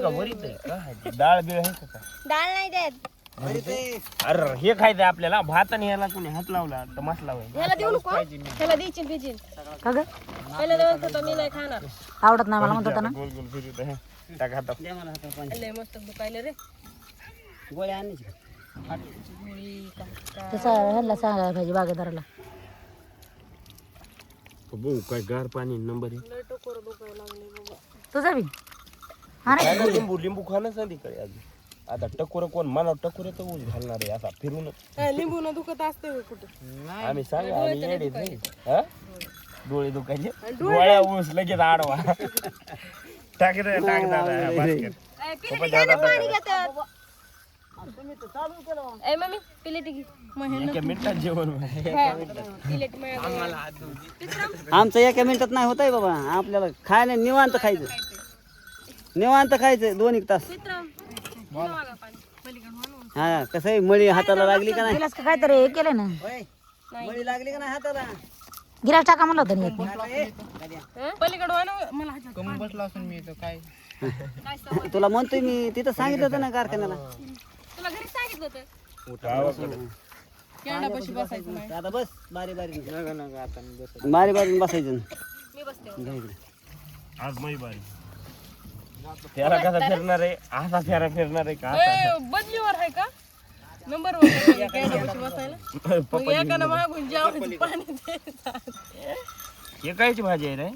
का वरीच आहे का? डाळ बिळ आहे का काय? डाळ नाही देत. अरे हे खायचं आपल्याला. भात आणि ह्याला कोणी हात लावला तर मसला होईल. ह्याला देऊ नको ह्याला का ग? मी नाही खाणार. आवडत नाही मला म्हणत होता ना गोल गोल फिरत आहे? टाक हातात लय मस्त दुखायला रे. गोळ्या आणायची तसं ह्याला सांगायला पाहिजे बागेदाराला. बघू काय गार पाणी नंबर बाबा. तुझा बी? हा लिंबू लिंबू खाणं संध्याकाळी अजून. आता टकोर कोण मला टकोर तर ऊस घालणार आहे असा फिरून काय लिंबू न दुखत असते होय कुठं? आम्ही सांगा आम्ही नाही. हा? डोळे दुखायचे? डोळ्या ऊस लगेच आडवा. टाक रे टाक दादा basket. पाणी घेतात. ए मम्मी प्लेट घे. मग एका मिनिटात जेवण प्लेट मिळाली. आमचं एका मिनिटात नाही होत आहे बाबा. आपल्याला खायला निवांत खायचं. निवांत खायचं दोन एक तास. हा कसं आहे मळी हाताला लागली का नाही? गिलास का काहीतरी हे केलं ना? मळी लागली का नाही हाताला? गिलास टाका म्हणलं होतं ना एक. पलीकडे हो हात तुला म्हणतोय मी तिथं सांगितलं होतं ना कारखान्याला. तुला घरी सांगितलं होतं? केंडापाशी बसायचं नाही. आता बस बारी बारी. बारी बारी बसायचं. मी इकडे. आज मै बारी. त्याला कसा फिरणार आहे? असा फेरा फिरणार आहे का? ए, बदलीवर आहे का? नंबर वर आहे. का बसायला मग मागून पाणी द्यायचं हे कायची भाजी आहे रे?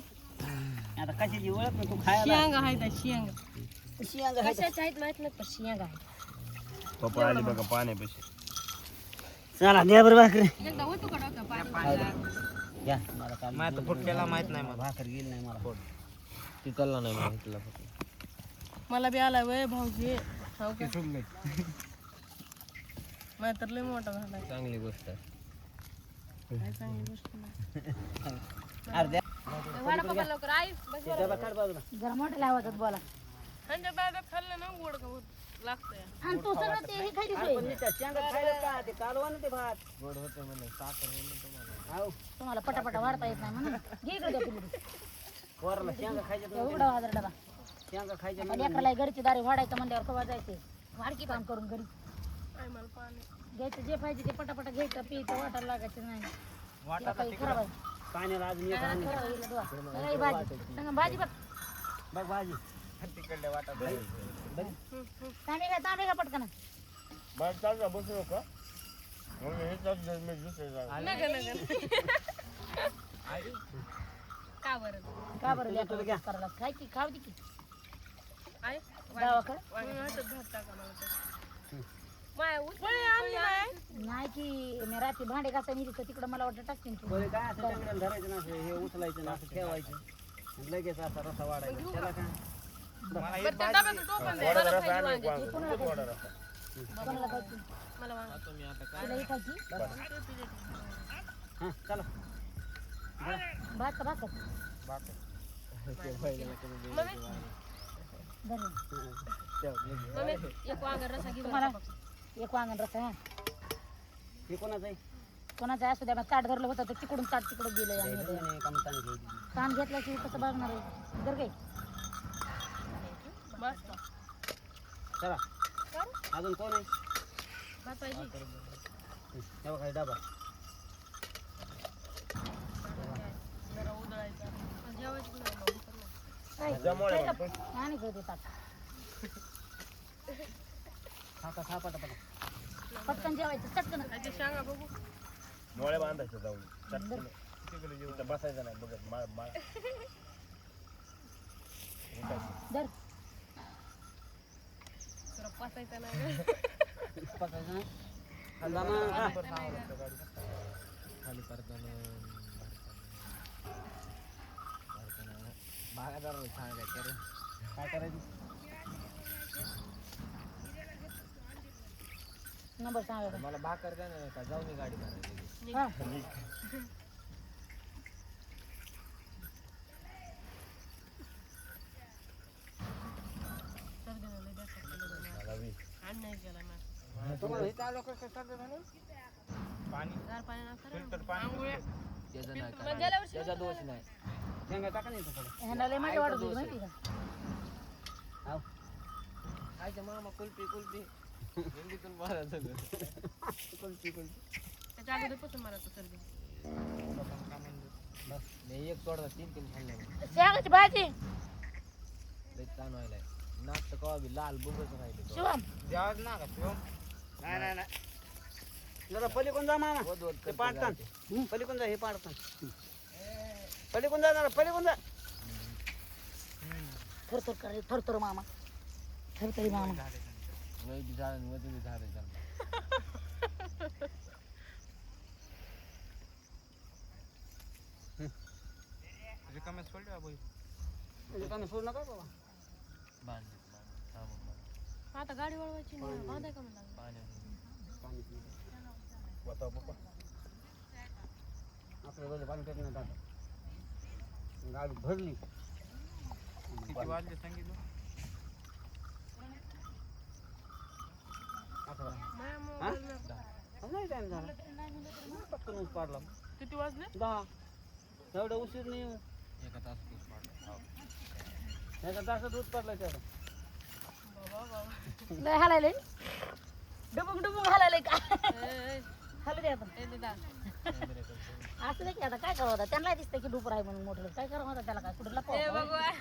आता कशाची ओळख नाही, तू खायला. शियांगा आहे त्या शियांगा. शियांगा आहे. आहेत माहीत नाही पण शियांगा आहे. पप्पा आली बघा पाण्यापाशी. चला द्या बरं भाकर. एकदा होतो का डोक्यात पाणी. घ्या मला काल फुटलेला माहीत नाही मला. भाकर गेली नाही मला. ती नाही मला मला बी आलाय वय भाऊजी. का? माझा तर लय मोठा झालाय. चांगली गोष्ट आहे. काय चांगली गोष्ट नाही. अर्ध्या वाडा बाबा लवकर. आई बस बरं. काढ बाजूला. जरा मोठ्या आवाजात बोला. ह्यांच्या दादा खाल्लं ना गोड का लागतंय. आणि तू सगळं ते हे खायचं हाव. तुम्हाला पटापटा वाढता येत नाही म्हणून. घे इकडे द्या पिलू पोराला शेंगा खायच्या उघडा वाजर डबा. शेंगा खायच्या आता लेकराला घरची दारी वाढायचं म्हणल्यावर कवा जायचे? वाडकी काम करून घरी. घ्यायचं जे पाहिजे ते पटापटा घ्यायचं पियचं वाटायला लागायचं नाही. तिला काही खराब आहे पाण्याला अजून एक आणलं. खराब आहे, हिला दुआ. सगळी भाजी. सांगा भाजी बघ. बघ भाजी. तांबे घ्या पटकन. बरं चाल ना बसू नका. मग हे चाललं, मी दुसरं जाऊ. नका नका. का बरं? का करायला? खाय की दे की. आणली नाही नाही की मी रात्री भांडे घासा निघतो तिकडं मला वाटतं टाकतील तू. पहिले काय असं टंगड्याला धरायचं ना असं हे उचलायचं ना असं ठेवायचं. आणि लगेच असा रसा वाढायचा. त्याला काय? बरं त्या डब्याचं टोपण द्या. मला पाहिजे वांग्याची. कोणाला खायची? मला वांग. तिला ही खायची? हां चला. भात का भाकर? एक वांग रसा घेऊन तुम्हाला एक वांगण रसा हा. हे कोणाचं आहे? कोणाचं असू द्या मग ताट धरलं होतं तर तिकडून ताट तिकडं गेलं आणि काम ताण घेतला की कसं बघणार आहे? जर काही मस्त. चला. अजून कोण आहे? डबा जरा उधळायचा पण जेवायचं नाही मग भूक नाही. काय आणि घेऊ पटकन. जेवायचं चटकन. शेंगा बघू. डोळे बांधायचं जाऊन. चटकन. बसायचं नाही बघत माळ माळ. धर. तुला पचायचं नाही गं. पकायचं ना खाल्ला ना खा. काय करायचं नंबर सांगा मला भाकर द्या नाही का जाऊन गाडी मारायची हा सर्दीनं लय बेकार केलं बघ मला. आणि नाही गेला मॅच तुम्हाला इथं आलो कसं चाललं झालं? गार पाणी नका आंघोळ्या मग गेल्या वर्षी दोष नाही शेंगा टाका नाही इथं थोडं. ह्यांना लय माझ्या वाढत होती माहिती का? हाव. आईच्या मामा कुल्फी कुल्फी. हिंदीतून बोलायचं सगळं त्याच्या अगोदरपासून मला तो सर्दी. नाही एक तोडता तीन तीन खाल्ले शेंगाची भाजी. लई ताण व्हायलाय. नाक तर कवा बी लाल बुगच राहिले शिवम. जेवायच ना का शिवम? नाही नाही नाही. जरा पलीकडून जा मामा. ते करते पाडतान. पलीकडून जा हे पाडतान. पलीकडून जा जरा पलीकडून जा. थरथर करे थरथर मामा. थरथरी मामा. बी झालं बी झालं त्याला रिकाम्या सोडल्या बाई रिकामी सोडू नका बाबा? बांधले. आता गाडी वळवायची नाही बांधाय का म्हणला? पाणी. पेट नाही दादा. गाडी भरली. किती वाजले सांगितलं? हा? नाही टाइम झाला. पटकन ऊस पाडला. किती वाजले? दहा. एवढा उशीर नाही. एका तास पाडला. हो. एका तासात ऊस पाडला त्याला. बाबा बाबा. लय हालायले? डुबुक डुबुक हालायले का? हालू दे आता. असं नाही की आता काय करावं आता? त्यांना दिसतं की डुपर आहे म्हणून मोठं. काय करावं आता त्याला काय? कुठं ए लपवा भगवान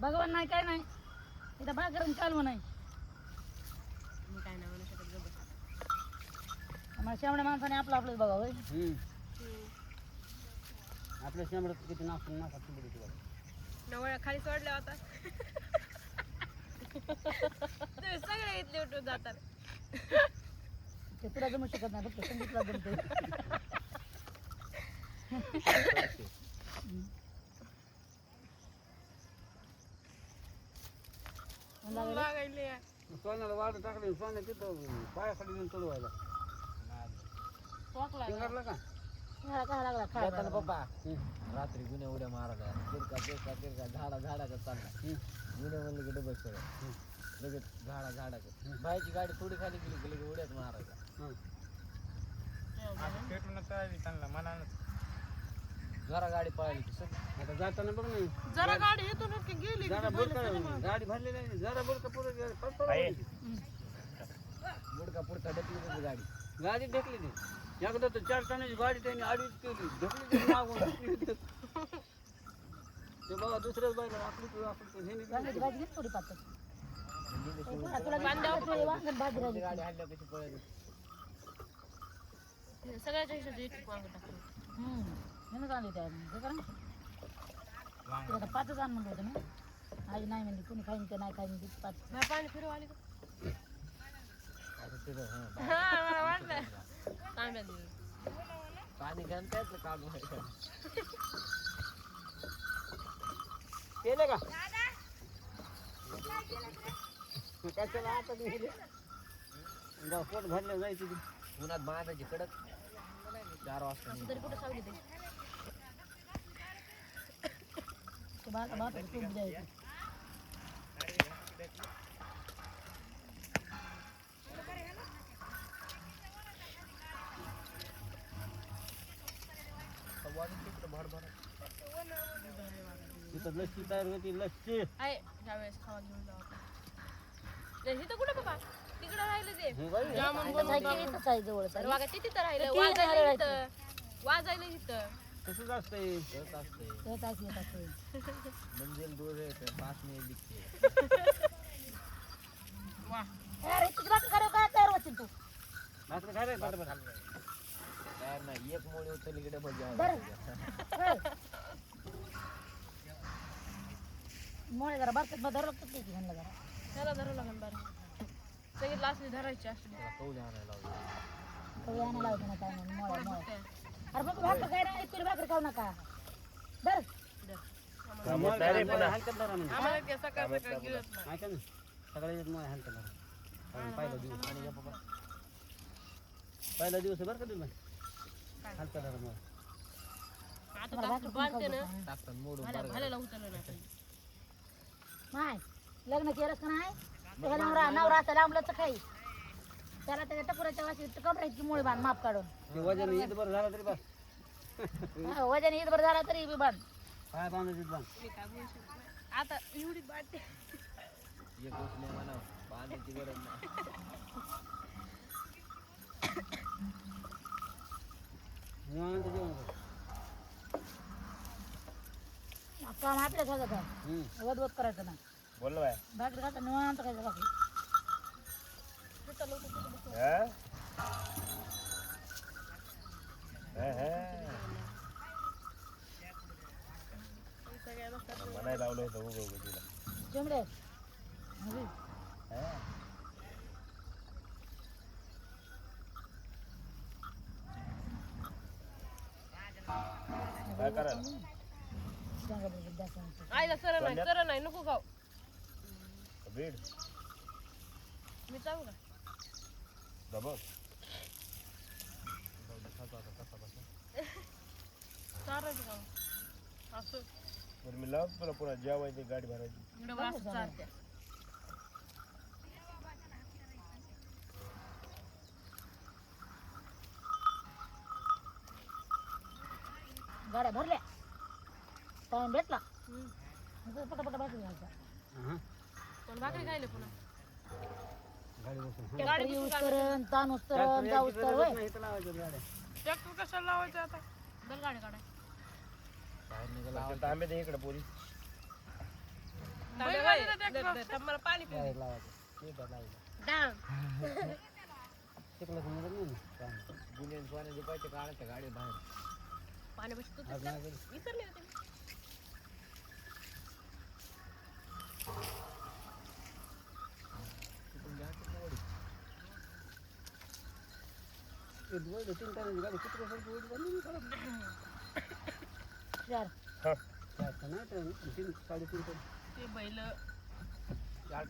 भगवान नाही काय नाही. इथं बागरण चालू नाही. मी काय नाही म्हणू शकत बसा. माणसाने आपलं आपलंच बघावं होय. हम्म. आपल्या शेंबड्यात किती नाचून नाका तुबडी तुला नवळ्या खाली सोडल्या होता. सगळे इथले उठून जातात. ते तुला जमू शकत नाही फक्त संगीतला जमते लागायले सोन्याला वाढ टाकले सोन्या तिथं पायाखाली घेऊन का? खायला रात्री गुन्हे उड्या मारायला तिरका तिरका तिरका झाडा झाडाचा चालला गुन्हे म्हणले की डबल सगळं. लगेच झाडा झाडाचं बायची गाडी थोडी खाली गेली की लगेच उड्याच मारायचा. हं. पेटूनच आली त्यांना मनानं जरा गाडी सगळं आता जाताना बघ नाही जरा गाडी येतो की गेली जरा बुडका गाडी भरलेली आहे. जरा बुडका पुढे आहे. मुडका पुडका ढकली त्याची गाडी. गाडी ढकली ती एकदा तर चार टनाची गाडी त्यांनी अडीच केली. ढकली ती मागून ढकली ती. ते बाबा दुसऱ्याच बाईला आपली तू आपली हे नाही थोडी. तुला वांग्याची वांगण भाजी राहिली गाडी हाडल्या कशी पळाली. सगळ्याच्या हिशोब एक वांग टाकलं हम्म. म्हणून आणली त्या करा ना. तुला आता पाचच आण म्हणलं होतं ना आई नाही म्हणली कुणी खाईन ते नाही खाईन ते पाच? नाही पाणी फिरव आली का हां मला वाटलं. दिली पाणी त्यातलं. केलं का? कशाला आता गेले? जाऊ पोट भरलं जायचं ते. उन्हात बांधायची कडक. चार वाजता निघ. तरी कुठं सावली ते ते भात भात तूप द्यायचं तिथं लस्सी तयार होती लस्सी आहे ज्यावेळेस खावा घेऊन जाऊ आपण नाही, इथं कुठं बाबा तिकडं राहिलं ते. हे बाई, जामून इथंच आहे की इथंच आहे जवळच. तर वागा ते तिथं राहिलं वाजायला इथं. वाजायला इथं. तसंच असतंय. आहे आहे दूर अरे काय तयार तू. बरं बरं. काय नाही एक मोडी की डबल जेवण बरं. मोळे जरा मध्ये धरलं लागतं की जरा? त्याला धरू लागेल बरं. सांगितलं असली धरायची असली. कौल आणायला लावली. कवी आणायला होतं ना काय म्हणून? मोळे मोळे अरे बघ भाकर भाकर खाऊ नका. धरा. आम्हाला ते सकाळ सकाळ गिळत नाही पहिला दिवस. आणि या बाबा पहिला दिवस आहे बरं का तुला हलका धरा मला. आता तर आपलं बांधते ना. टाकतात मोडून भाल्या भाल्याला उचललं नाही. पाहिजे. नाही लग्न केलंच का नाही? नवरा नवरा असा लांबलंच काही. त्याला त्याच्या वाशी मुळे बांध माप काढून. वजन येत बरं झालं तरी बस. हा, वजन ईदभर झाला तरी बी बांध. बांधायचे काय. आता एवढी बांधते. एक उचले म्हणा पाण्याची गरज नाही. निवांत जेवण कर. काम आपल्याच हम्म. वदवत करायचं ना बोल बाय भाकरी खाता निवांत खायचं भाकरी हा? हा, हा. म्हणायला लावलं होतं उगं उगं तुला चिमडे. हा? काय करायला. आईला सरळ नाही सरळ नाही नको खाऊ बीड मी चारायचं का असं बरं मी लावतो तुला पुन्हा जेवायची गाडी भरायची इकडं असं चारत्या गाड्या भरल्या टाइम भेटला पटापटा घालचा हा. पण भाकरी खायला पुन्हा. गाडी बसून. करून ताण उस्तरण जाऊस तर होय. ट्रॅक्टर कशाला लावायचं आता? बल गाडी काढाय. तांबे दे इकडे पोरी. मला पाणी पिऊ गाडी लावायच्या ते लावलं डाम शिकलं समजत नाही ना काम. गुन्हे सोन्याचे पैसे काढायचे गाडी बाहेर. पाणी बसतो. विसरले होते मी. तिथून घ्यायचं ना वडी. ते दोन- तीन तासाची गाडी किती वाजता उडी बनली मी करत. चार चार तीन साडेतीन. ते बैल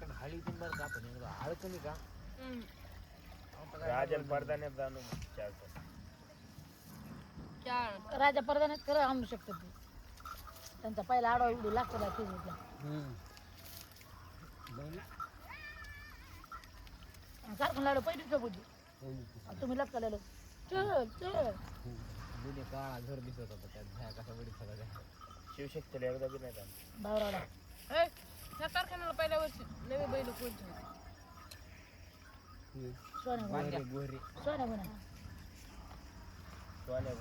टन हाळी तीन बरं का हाळ कमी का हम्म. राजन पडदाण्यात जाणू चार तास. चार राजा परदानात खरं आणू शकतो ते त्यांचा पहिला आडवा व्हिडिओ लागतो ना. बैल? सारखं लाडू पहिलीच बुद्धी बैल. तुम्ही लक्ष आलेलं गुन्हे काळा घर दिसत होता त्यात भया कसा वडी सगळा शिवशक्तीला एकदा बी नाही जाणं बावराला. ए, त्या कारखान्याला पहिल्या वर्षी नवे बैल कोणते होते. सोन्या गुन्हा गोरे सोन्या गुन्हा सोन्या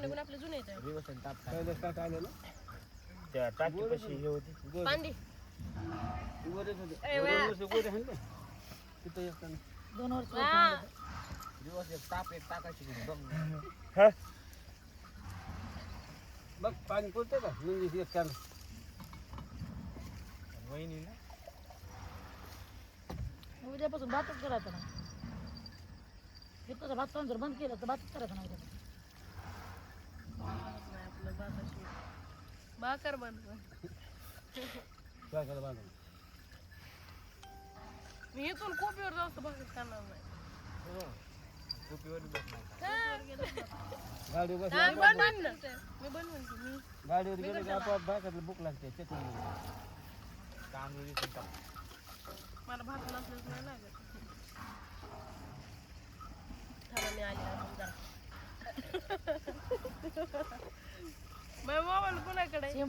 नाही रे, आपले जुने आहेत ताप काय आलेलं? त्या टाकी हे होती. पांडी. होते ए, गोरे. हाणले. तिथं येताना दोन वर्ष हा. दिवस एक ताप एक टाकायची बघ हा? बघ पाणी पुरते का म्हणजे एक कॅन वहिनी ना उद्यापासून भातच करायचा ना इथं भात खाऊन जर बंद केलं तर भातच करायचं नाही उद्यापासून. नाही आपलं बाकाशी. बाकर मी इथून कोपीवर जाऊ तर भाकर खाणार बस नाही बनवून. मी बनवून मी गाडीवर गेलं की आपोआप बायकातलं भूक लागते चटणी तांदूळ मला भाकर नसल्याच नाही लागत थांबा मी आली अजून जरा माझ्या मोबाईल कोणाकडे आहे?